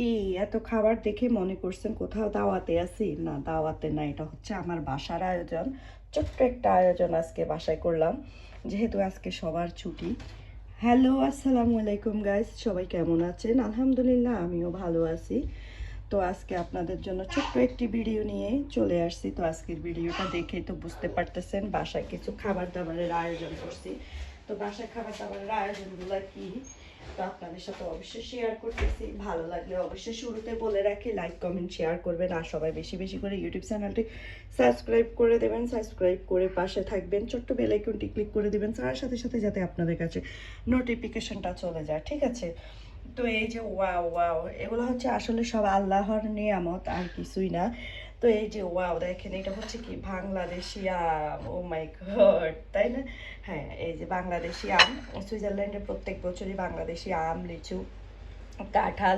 কি এত খাবার দেখে মনে করছেন কোথাও দাওয়াতে আছি? না, দাওয়াতে না, এটা হচ্ছে আমার বাসার আয়োজন। ছোট্ট একটা আয়োজন আজকে বাসায় করলাম, যেহেতু আজকে সবার ছুটি। হ্যালো, আসসালামু আলাইকুম গাইস সবাই কেমন আছেন? আলহামদুলিল্লাহ, আমিও ভালো আছি। তো আজকে আপনাদের জন্য ছোট্ট একটি ভিডিও নিয়ে চলে আসছি। তো আজকের ভিডিওটা দেখেই তো বুঝতে পারতেছেন, বাসায় কিছু খাবার দাবারের আয়োজন করছি। তো বাসায় খাবার দাবারের আয়োজনগুলো কি? তো আপনাদের সাথে অবশ্যই শেয়ার করতেছি। ভালো লাগলে অবশ্যই শুরুতে বলে রাখি লাইক কমেন্ট শেয়ার করবেন আর সবাই বেশি বেশি করে ইউটিউব চ্যানেলটি সাবস্ক্রাইব করে দেবেন। সাবস্ক্রাইব করে পাশে থাকবেন। ছোট্ট বেলাইকনটি ক্লিক করে দেবেন। তার সাথে সাথে যাতে আপনাদের কাছে নোটিফিকেশনটা চলে যায়। ঠিক আছে? তো এই যে, ওয়াও ওয়াও, এগুলো হচ্ছে আসলে সব আল্লাহর নিয়ামত, আর কিছুই না। তো এই যে, ওয়াও, দেখেন, এটা হচ্ছে কি, বাংলাদেশি আম, ও মাই গড, তাই না? হ্যাঁ এই যে বাংলাদেশি আম, সুইজারল্যান্ডে প্রত্যেক বছরই বাংলাদেশি আম, লিচু, কাঁঠাল,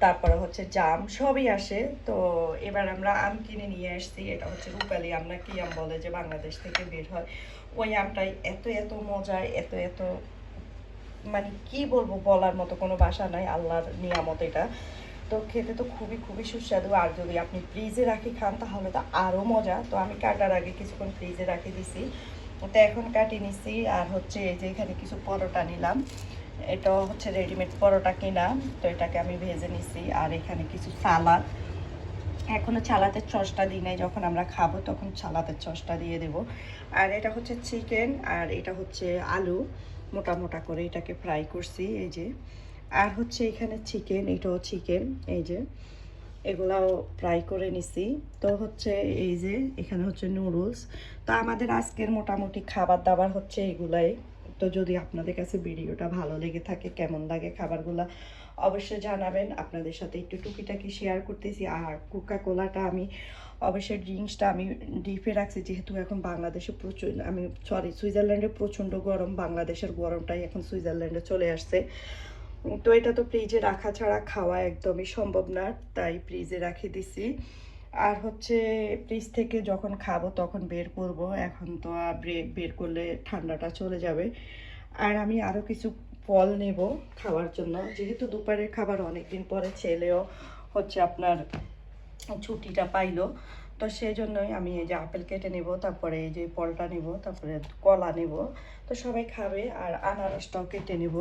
তারপরে হচ্ছে জাম, সবই আসে। তো এবার আমরা আম কিনে নিয়ে আসছি, এটা হচ্ছে রূপালি আম, না কি আম বলে যে বাংলাদেশ থেকে বের হয়। ওই আমটাই এত এত মজার, এত এত মানে কি বলব বলার মতো কোনো বাসা নাই, আল্লাহর নিয়ামত এটা। তো খেতে তো খুবই খুবই সুস্বাদু। আর যদি আপনি ফ্রিজে রাখি খান, তাহলে তো আরও মজা। তো আমি কাটার আগে কিছুক্ষণ ফ্রিজে রাখি দিছি। তো এখন কাটি নিছি। আর হচ্ছে এই যে এখানে কিছু পরোটা নিলাম। এটা হচ্ছে রেডিমেড পরোটা কিনা। তো এটাকে আমি ভেজে নিছি। আর এখানে কিছু সালাদ। এখনও ছালাতের চসটা দিই নাই। যখন আমরা খাব তখন ছালাতের চসটা দিয়ে দেব। আর এটা হচ্ছে চিকেন আর এটা হচ্ছে আলু। মোটা মোটা করে এটাকে ফ্রাই করছি, এই যে। আর হচ্ছে এখানে চিকেন এটাও চিকেন এই যে। এগুলাও ফ্রাই করে নিছি। তো হচ্ছে এই যে, এখানে হচ্ছে নুডলস তো আমাদের আজকের মোটামুটি খাবার দাবার হচ্ছে এগুলাই। তো যদি আপনাদের কাছে ভিডিওটা ভালো লেগে থাকে, কেমন লাগে খাবারগুলা, অবশ্যই জানাবেন। আপনাদের সাথে একটু টুকিটাকি শেয়ার করতেছি, আর কোকা কোলাটা আমি, অবশ্যই ড্রিঙ্কসটা আমি ডিপে রাখছি, যেহেতু এখন বাংলাদেশে প্রচুর, আমি সরি সুইজারল্যান্ডে প্রচণ্ড গরম, বাংলাদেশের গরমটাই এখন সুইজারল্যান্ডে চলে আসছে। তো এটা তো ফ্রিজে রাখা ছাড়া খাওয়া একদমই সম্ভব না, তাই ফ্রিজে রাখে দিছি। আর হচ্ছে ফ্রিজ থেকে যখন খাব তখন বের করব। এখন তো বের করলে ঠান্ডাটা চলে যাবে। আর আমি আরও কিছু ফল নেব খাওয়ার জন্য। যেহেতু দুপুরের খাবার অনেক দিন পরে ছেলেও হচ্ছে আপনার ছুটিটা পাইলো তো সেই জন্যই আমি এই যে আপেল কেটে নেব, তারপরে এই যে ফলটা নেব, তারপরে কলা নেব। তো সবাই খাবে আর আনারসটাও কেটে নেব।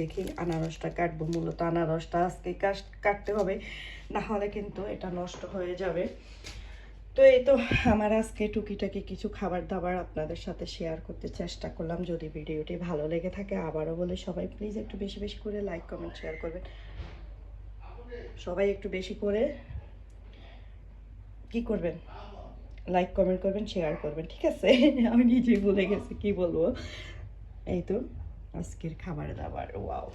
দেখি আনারসটা কাটবো, মূলত আনারসটা আজকে কাটতে হবে, না হলে কিন্তু এটা নষ্ট হয়ে যাবে। তো এই তো আমার আজকে টুকিটাকি কিছু খাবার দাবার আপনাদের সাথে শেয়ার করতে চেষ্টা করলাম। যদি ভিডিওটি ভালো লেগে থাকে, আবারও বলে সবাই প্লিজ একটু বেশি বেশি করে লাইক কমেন্ট শেয়ার করবেন। সবাই একটু বেশি করে কি করবেন? লাইক কমেন্ট করবেন শেয়ার করবেন, ঠিক আছে? আমি নিজেই ভুলে গেছি, কি বলব? এই তো, আজকের খাবার দাবার ওয়াও